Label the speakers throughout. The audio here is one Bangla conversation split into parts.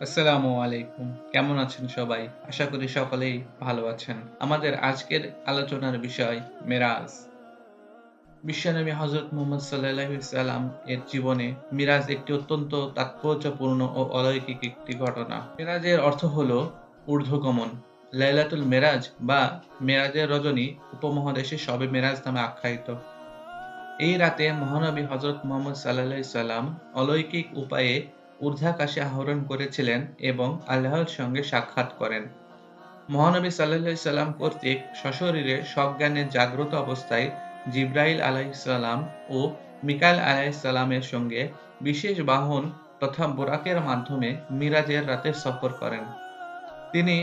Speaker 1: আসসালামু আলাইকুম। কেমন আছেন সবাই? আশা করি সকলেই ভালো আছেন। আমাদের আজকের আলোচনার বিষয় মেরাজ। বিশ্বনবী হজরত মুহাম্মদ সাল্লাম এর জীবনে মিরাজ একটি অত্যন্ত তাৎপর্যপূর্ণ ও অলৌকিক একটি ঘটনা। মেরাজের অর্থ হল ঊর্ধ্বগমন। লাইলাতুল মেরাজ বা মেরাজের রজনী উপমহাদেশে সবে মেরাজ নামে আখ্যায়িত। এই রাতে মহানবী হজরত মোহাম্মদ সাল্লাহ সাল্লাম অলৌকিক উপায়ে ঊর্ধ্বাকাশে আহরণ করেছিলেন এবং আল্লাহর সঙ্গে সাক্ষাৎ করেন। মহানবী সাল্লাহ সাল্লাম কর্তৃক সশরীরে সজ্ঞানে জাগ্রত অবস্থায় জিব্রাইল আলাইসাল্লাম ও মিকাইল আলাইসাল্লামের সঙ্গে বিশেষ বাহন তথা বোরাকের মাধ্যমে মিরাজের রাতে সফর করেন। তিনি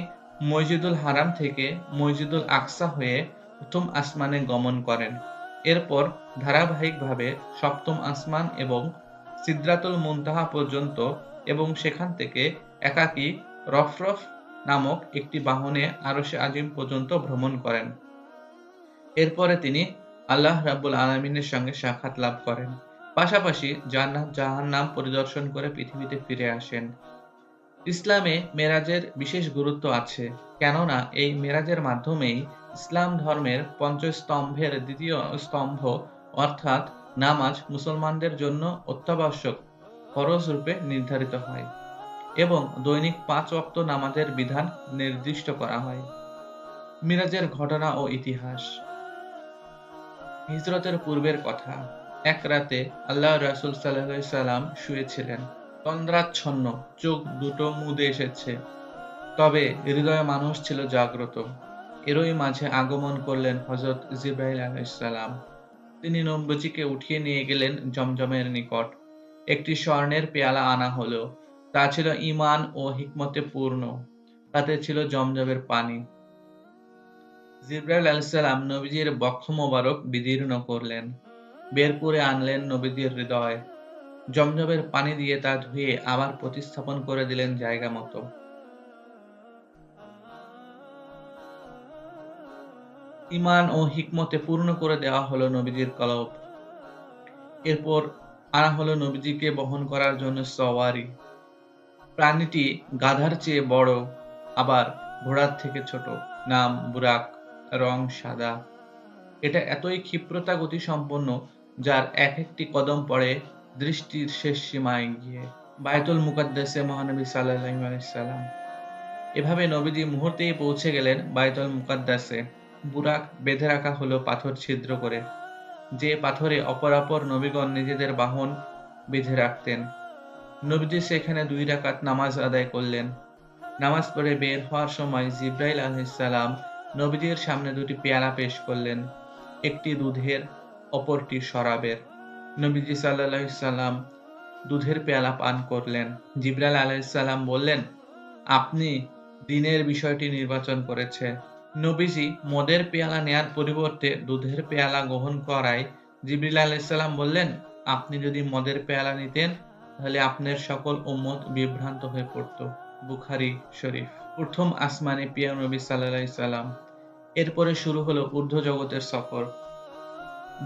Speaker 1: মসজিদুল হারাম থেকে মসজিদুল আকসা হয়ে প্রথম আসমানে গমন করেন। এরপর ধারাবাহিকভাবে সপ্তম আসমান এবং সিদ্রাতুল মুনতাহা পর্যন্ত এবং সেখান থেকে একাকী রফরফ নামক একটি বাহনে আরশে আজিম পর্যন্ত ভ্রমণ করেন। এরপরে তিনি আল্লাহ রাব্বুল আলমিনের সঙ্গে সাক্ষাৎ লাভ করেন। পাশাপাশি জান্নাত জাহান্নাম পরিদর্শন করে পৃথিবীতে ফিরে আসেন। ইসলামে মেরাজের বিশেষ গুরুত্ব আছে, কেননা এই মেরাজের মাধ্যমেই ইসলাম ধর্মের পঞ্চস্তম্ভের দ্বিতীয় স্তম্ভ অর্থাৎ নামাজ মুসলমানদের জন্য অত্যাবশ্যক ফরজ রূপে নির্ধারিত হয় এবং দৈনিক পাঁচ ওয়াক্ত নামাজের বিধান নির্দিষ্ট করা হয়। মিরাজের ঘটনা ও ইতিহাস। হিজরতের পূর্বের কথা, এক রাতে আল্লাহ রাসুল সাল্লাম শুয়েছিলেন। তন্দ্রাচ্ছন্ন চোখ দুটো মুদে এসেছে। তবে হৃদয়ে মানুষ ছিল জাগ্রত। এরই মাঝে আগমন করলেন হজরত জিব্রাইল আলাইসাল্লাম তিনি নবীজিকে উঠিয়ে নিয়ে গেলেন জমজমের নিকট। একটি স্বর্ণের পেয়ালা আনা হলো। তা ছিল ইমান ও হিকমতে পূর্ণ। তাতে ছিল জমজমের পানি। জিব্রাইল আলাইসাল্লাম নবীজির বক্ষ মোবারক বিদীর্ণ করলেন। বের করে আনলেন নবীজির হৃদয়। জমজমের পানি দিয়ে তা ধুয়ে আবার প্রতিস্থাপন করে দিলেন জায়গা মতো। ইমান ও হিকমতে পূর্ণ করে দেওয়া হলো নবীজির কলব। এরপর আনা হলো নবীজিকে বহন করার জন্য সওয়ারি। প্রাণীটি গাধার চেয়ে বড়, আবার ঘোড়ার থেকে ছোট। নাম বুরাক, রং সাদা। এটা এতই ক্ষিপ্রতা গতি সম্পন্ন যার এক একটি কদম পড়ে দৃষ্টির শেষ সীমায় গিয়ে। বায়তুল মুকাদ্দাসে মহানবী সাল্লাহ সাল্লাম এভাবে নবীজি মুহূর্তেই পৌঁছে গেলেন বায়তুল মুকাদ্দাসে। বুরাক বেঁধে রাখা হলো পাথর ছিদ্র করে। যে পাথরে অপরাপর নবীগণ নিজেদের বাহন বেঁধে রাখতেন। নবীজি সেখানে দুই রাকাত নামাজ আদায় করলেন। নামাজ পড়ে বের হওয়ার সময় জিব্রাইল আলহিসাল্লাম নবীজির সামনে দুটি পেয়ালা পেশ করলেন। একটি দুধের, অপরটি শরাবের। নবীজি সাল্লাম দুধের পেয়ালা পান করলেন। জিব্রাইল আলাইসাল্লাম বললেন, আপনি দিনের বিষয়টি নির্বাচন করেছে। নবীজি মদের পেয়ালা নেয়ার পরিবর্তে দুধের পেয়ালা গ্রহণ করায় জিবরিল আলাইসাল্লাম বললেন, আপনি যদি মদের পেয়ালা নিতেন, তাহলে আপনার সকল উম্মত বিভ্রান্ত হয়ে পড়ত। বুখারি শরীফ। প্রথম আসমানে পিয়া নবী সাল্লাহ সাল্লাম। এরপরে শুরু হলো ঊর্ধ্ব জগতের সফর।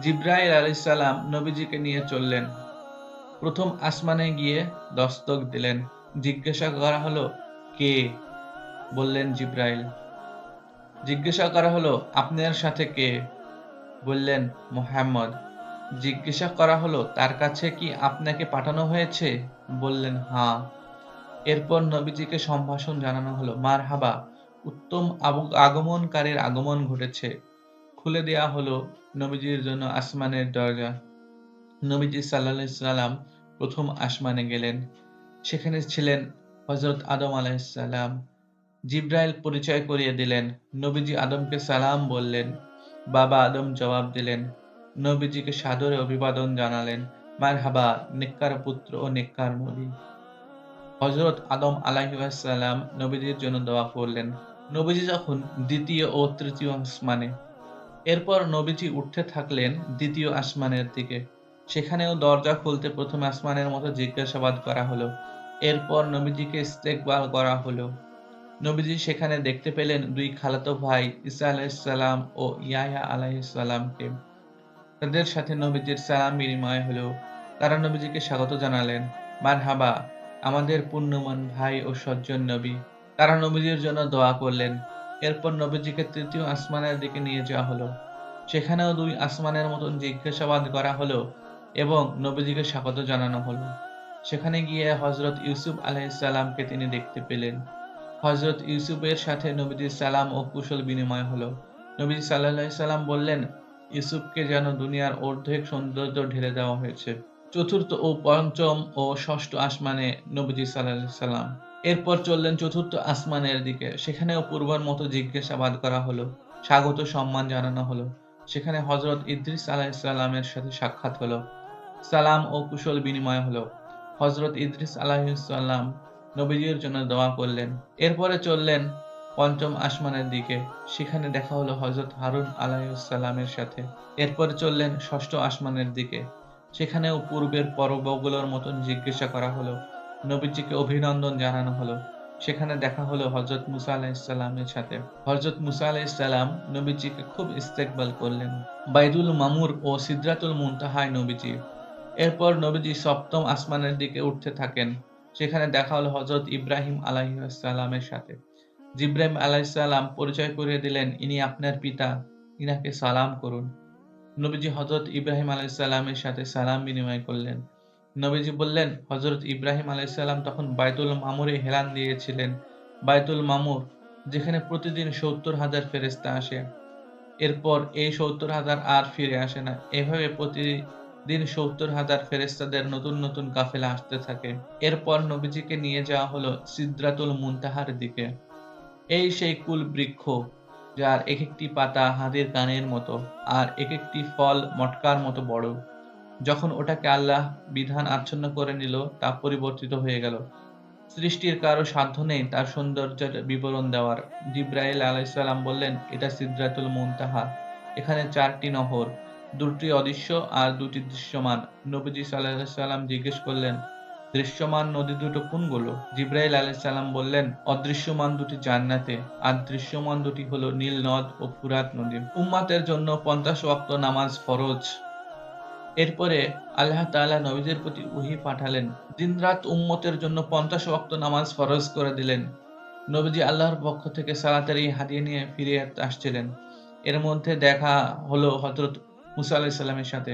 Speaker 1: জিব্রাইল আলাইসাল্লাম নবীজিকে নিয়ে চললেন। প্রথম আসমানে গিয়ে দস্তক দিলেন। জিজ্ঞাসা করা হলো, কে? বললেন জিব্রাইল। জিজ্ঞাসা করা হলো, আপনার সাথে কে? বললেন, মোহাম্মদ। জিজ্ঞাসা করা হলো, তার কাছে কি আপনাকে পাঠানো হয়েছে? বললেন হ্যাঁ। এরপর নবীজিকে সম্ভাষণ জানানো হলো মার হাবা উত্তম আগমনকারীর আগমন ঘটেছে। খুলে দেয়া হলো নবীজির জন্য আসমানের দরজা। নবীজি সাল্লাহ সাল্লাম প্রথম আসমানে গেলেন। সেখানে ছিলেন হজরত আদম আলাইসাল্লাম জিব্রাইল পরিচয় করিয়ে দিলেন। নবীজি আদমকে সালাম বললেন। বাবা আদম জবাব দিলেন। নবীজিকে সাদরে অভিবাদন জানালেন। মার হাবা নিক্কার পুত্র ও নিক্কার নবী হজরত আদম আলাহিসাল্লাম নবীজির জন্য দোয়া করলেন। নবীজি যখন দ্বিতীয় ও তৃতীয় আসমানে, এরপর নবীজি উঠতে থাকলেন দ্বিতীয় আসমানের দিকে। সেখানেও দরজা খুলতে প্রথম আসমানের মতো জিজ্ঞাসাবাদ করা হলো। এরপর নবীজিকে ইস্তেকবাল করা হলো। নবীজি সেখানে দেখতে পেলেন দুই খালাতো ভাই ইসা আলাইসাল্লাম ও ইয়াহা আলাইসাল্লামকে তাদের সাথে নবীজির সালাম বিনিময় হলো। তারা নবীজিকে স্বাগত জানালেন। মার হাবা আমাদের পুণ্যমান ভাই ও সজ্জন নবী। তারা নবীজির জন্য দোয়া করলেন। এরপর নবীজিকে তৃতীয় আসমানের দিকে নিয়ে যাওয়া হলো। সেখানেও দুই আসমানের মতন জিজ্ঞাসাবাদ করা হলো এবং নবীজিকে স্বাগত জানানো হলো। সেখানে গিয়ে হজরত ইউসুফ আলাইসাল্লামকে তিনি দেখতে পেলেন। হজরত ইউসুফের সাথে নবীজির সালাম ও কুশল বিনিময় হলো। নবীজি সাল্লাহ সাল্লাম বললেন, ইউসুফকে যেন দুনিয়ার অর্ধেক সৌন্দর্য ঢেলে দেওয়া হয়েছে। চতুর্থ ও পঞ্চম ও ষষ্ঠ আসমানে নবীজি সাল্লাহ সাল্লাম। এরপর চললেন চতুর্থ আসমানের দিকে। সেখানেও পূর্বার মতো জিজ্ঞাসাবাদ করা হলো, স্বাগত সম্মান জানানো হলো। সেখানে হজরত ইদ্রিস আলাহিসাল্লামের সাথে সাক্ষাৎ হলো। সালাম ও কুশল বিনিময় হলো। হজরত ইদ্রিস আলাহিসাল্লাম নবীজির জন্য দোয়া করলেন। এরপরে চললেন পঞ্চম আসমানের দিকে। সেখানে দেখা হলো হজরত হারুন আলাইসাল্লামের সাথে। এরপরে চললেন ষষ্ঠ আসমানের দিকে। সেখানেও পূর্বের পর্বগুলোর মতন জিজ্ঞাসা করা হলো। নবীজিকে অভিনন্দন জানানো হলো। সেখানে দেখা হলো হজরত মুসা আলাহিসাল্লামের সাথে। হজরত মুসা আলাহিসাল্লাম নবীজিকে খুব ইস্তেকবাল করলেন। বাইদুল মামুর ও সিদ্রাতুল মুনতাহায় নবীজি। এরপর নবীজি সপ্তম আসমানের দিকে উঠতে থাকেন। সেখানে দেখা হলো হজরত ইব্রাহিম আলাহিসাল্লামের সাথে। জিব্রাহিম আলাইসাল্লাম পরিচয় করিয়ে দিলেন, ইনি আপনার পিতা, ইনাকে সালাম করুন। নবীজি হজরত ইব্রাহিম আলাইসাল্লামের সাথে সালাম বিনিময় করলেন। নবীজি বললেন হজরত ইব্রাহিম আলাইসাল্লাম তখন বাইতুল মামুরে হেলান দিয়েছিলেন, বাইতুল মামুর, যেখানে প্রতিদিন সত্তর হাজার ফেরেস্তা আসে। এরপর এই সত্তর হাজার আর ফিরে আসে না। এভাবে প্রতিদিন সত্তর হাজার ফেরেস্তাদের নতুন নতুন কাফেলা আসতে থাকে। এরপর নবীজিকে নিয়ে যাওয়া হলো সিদ্রাতুল মুনতাহার দিকে। এই সেই কুল বৃক্ষ, যার এক একটি পাতা হাতের কানের মতো আর এক একটি ফল মটকার মতো বড়। যখন ওটাকে আল্লাহ বিধান আচ্ছন্ন করে নিল, তা পরিবর্তিত হয়ে গেল। সৃষ্টির কারও সাধ্য নেই তার সৌন্দর্যের বিবরণ দেওয়ার। জিব্রাইল আলাইসাল্লাম বললেন, এটা সিদ্রাতুল মুনতাহা। এখানে চারটি নহর। দুটি অদৃশ্য আর দুটি দৃশ্যমান। নবীজি সাল্লাম জিজ্ঞেস করলেন, দৃশ্যমান নদী দুটো কোনগুলো? জিব্রাইল আলাইসাল্লাম বললেন, অদৃশ্যমান দুটি জান্নাতে, আর দৃশ্যমান দুটি হলো নীল নদ ও ফুরাত নদী। উম্মাতের জন্য পঞ্চাশ ওয়াক্ত নামাজ ফরজ। এরপরে আল্লাহ তাআলা নবীদের প্রতি উহি পাঠালেন দিনরাত উম্মতের জন্য পঞ্চাশ ওয়াক্ত নামাজ ফরজ করে দিলেন। নবীজি আল্লাহর পক্ষ থেকে সালাতারি হারিয়ে নিয়ে ফিরে আসছিলেন। এর মধ্যে দেখা হলো হজরত মুসা আলাইসাল্লামের সাথে।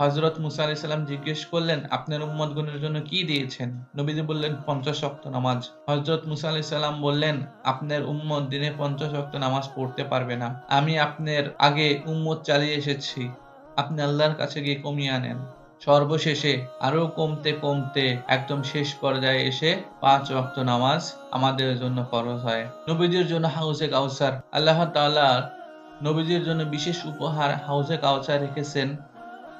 Speaker 1: হজরত মুসা আলাহি সাল্লাম জিজ্ঞেস করলেন, আপনার উম্মত গণের জন্য কি দিয়েছেন? নবীজি বললেন, পঞ্চাশ অক্ত নামাজ। হজরত মুসা আলাহি সাল্লাম বললেন, আপনার উম্মত দিনে পঞ্চাশ অক্ত নামাজ পড়তে পারবে না। আমি আপনার আগে উম্মত চালিয়ে এসেছি। আপনি আল্লাহর কাছে গিয়ে কমিয়ে আনেন। সর্বশেষে আরও কমতে কমতে একদম শেষ পর্যায়ে এসে পাঁচ ওয়াক্ত নামাজ আমাদের জন্য ফরজ হয়। নবীজির জন্য হাউসে কাউসার, আল্লাহ তাআলা নবীজির জন্য বিশেষ উপহার হাউসে কাউসার রেখেছেন।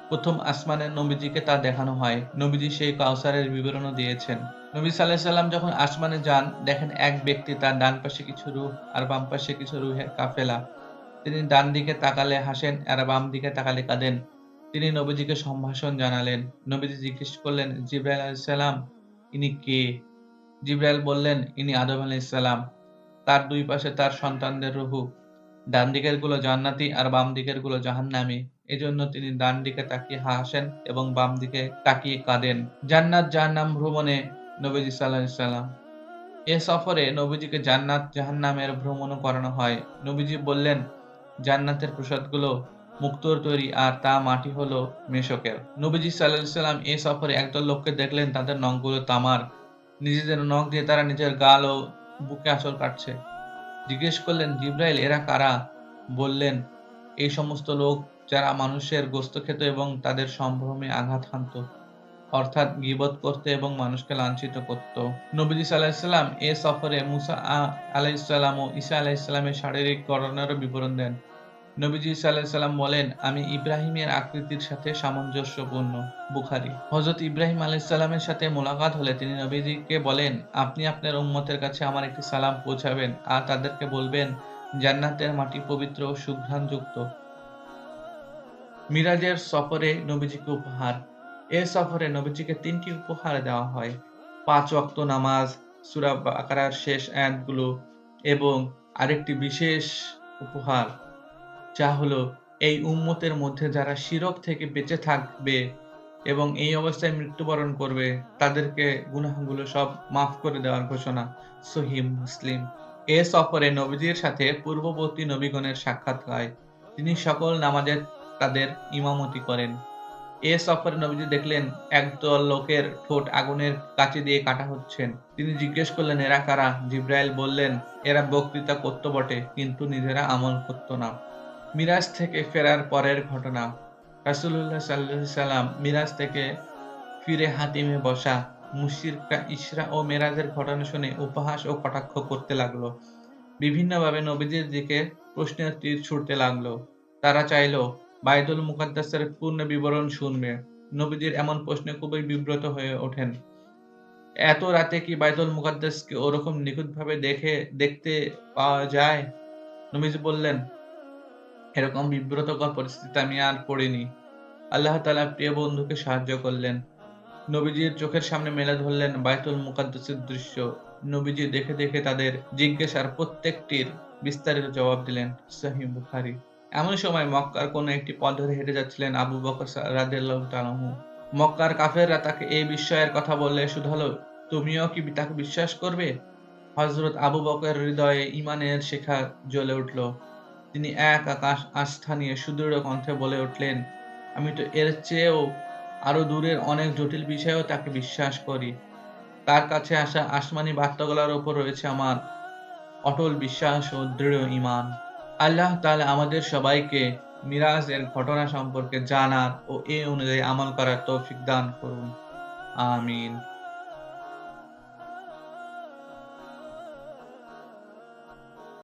Speaker 1: প্রথম আসমানের নবীজিকে তা দেখানো হয়। নবীজি সেই কাউসারের বিবরণও দিয়েছেন। নবী সাল্লাহ সাল্লাম যখন আসমানে যান, দেখেন এক ব্যক্তি তার ডান পাশে কিছু রুহ আর বাম পাশে কিছু রুহের কাফেলা। তিনি ডান দিকে তাকালে হাসেন আর বাম দিকে তাকালে কাঁদেন। তিনি নবীজিকে সম্ভাষণ জানালেন। নবীজি জিজ্ঞেস করলেন, জিব্রাইল আলাইসাল্লাম ইনি কে? জিব্রাইল বললেন, ইনি আদম আলাইসাল্লাম তার দুই পাশে তার সন্তানদের রুহু। ডান দিকেরগুলো জান্নাতি আর বাম দিকেরগুলো জাহান্নামী। এজন্য তিনি ডান দিকে তাকিয়ে হাসেন এবং বাম দিকে তাকিয়ে কাঁদেন। জান্নাত জাহান্নাম ভ্রমণে নবীজি সাল্লাম। এ সফরে নবীজিকে জান্নাত জাহান্নামের ভ্রমণও করানো হয়। নবীজি বললেন, জান্নাতের প্রসাদগুলো মুক্তোর তৈরি আর তা মাটি হলো মেশকের। নবীজি সাল্লাহ সাল্লাম এ সফরে একদল লোককে দেখলেন, তাদের নখগুলো তামার। নিজেদের নখ দিয়ে তারা নিজের গাল ও বুকে আঁচল কাটছে। জিজ্ঞেস করলেন, জিব্রাইল, এরা কারা? বললেন, এই সমস্ত লোক যারা মানুষের গোস্ত খেত এবং তাদের সম্ভ্রমে আঘাত হানত, অর্থাৎ গিবত করতে এবং মানুষকে লাঞ্ছিত করত। নবীজি সাল্লাহিসাল্লাম এ সফরে মুসা আলাইসাল্লাম ও ঈসা আলাইসাল্লামের শারীরিক গড়নেরও বিবরণ দেন। নবীজি সাল্লাম বলেন, আমি ইব্রাহিমের আকৃতির সাথে সামঞ্জস্যপূর্ণ বুখারি। হজরত ইব্রাহিম আলাইসাল্লামের সাথে মোলাকাত হলে তিনি নবীজিকে বলেন, আপনি আপনার উম্মতের কাছে আমার একটি সালাম পৌঁছাবেন আর তাদেরকে বলবেন, জান্নাতের মাটি পবিত্র ও সুঘ্রাণযুক্ত। মিরাজের সফরে নবীজিকে উপহার। এ সফরে নবীজিকে তিনটি উপহার দেওয়া হয়। পাঁচ ওয়াক্ত নামাজ, সুরা আকারার শেষ আয়াতগুলো এবং আরেকটি বিশেষ উপহার। যা হলো এই উম্মতের মধ্যে যারা শিরক থেকে বেঁচে থাকবে এবং এই অবস্থায় মৃত্যুবরণ করবে, তাদেরকে গুনাহগুলো সব মাফ করে দেওয়ার ঘোষণা সহিহ মুসলিম। এ সফরে নবীজির সাথে পূর্ববর্তী নবীগণের সাক্ষাৎ হয়। তিনি সকল নামাজের তাদের ইমামতি করেন। এ সফরে নবীজি দেখলেন, একদল লোকের ঠোঁট আগুনের কাছে দিয়ে কাটা হচ্ছেন তিনি জিজ্ঞেস করলেন, এরা কারা? জিব্রাইল বললেন, এরা বক্তৃতা করতো বটে, কিন্তু নিজেরা আমল করতো না। মিরাজ থেকে ফেরার পরের ঘটনা। রাসূলুল্লাহ সাল্লাল্লাহু সাল্লাম মিরাজ থেকে ফিরে হাতিমে বসা মুশরিকরা ইসরা ও মেরাজের ঘটনা শুনে উপহাস ও কটাক্ষ করতে লাগল। বিভিন্নভাবে নবীজির দিকে প্রশ্নের তীর ছুটতে লাগল। তারা চাইল, বাইতুল মুকাদ্দাসের পূর্ণ বিবরণ শুনবে। নবীজির এমন প্রশ্নে খুবই বিব্রত হয়ে ওঠেন। এত রাতে কি বাইতুল মুকাদ্দাসকে ওরকম নিখুঁতভাবে দেখে, দেখতে পাওয়া যায়? নবীজি বললেন এরকম বিব্রতকর পরিস্থিতি আমি আর পড়িনি। আল্লাহ তালা প্রিয় বন্ধুকে সাহায্য করলেন। নবীজির চোখের সামনে মেলে ধরলেন বাইতুল মুকাদ্দাসের দৃশ্য। নবীজি দেখে দেখে তাদের জিজ্ঞাসার প্রত্যেকটির বিস্তারিত জবাব দিলেন, সহিহ বুখারী। এমন সময় মক্কার কোন একটি পথ ধরে হেঁটে যাচ্ছিলেন আবু বকর রাদিয়াল্লাহু তাআলা মক্কার কাফেররা তাকে এই বিস্ময়ের কথা বললে শুধালো তুমিও কি তাকে বিশ্বাস করবে? হযরত আবু বকর হৃদয়ে ঈমানের শেখা জ্বলে উঠল। তিনি এক আকাশ আস্থা নিয়ে সুদৃঢ় কণ্ঠে বলে উঠলেন, আমি তো এর চেয়েও আরও দূরের অনেক জটিল বিষয়েও তাকে বিশ্বাস করি। তার কাছে আসা আসমানি বার্তাগুলোর উপর রয়েছে আমার অটল বিশ্বাস ও দৃঢ় ইমান আল্লাহ তাআলা আমাদের সবাইকে মিরাজের ঘটনা সম্পর্কে জানার ও এ অনুযায়ী আমল করার তৌফিক দান করুন। আমিন।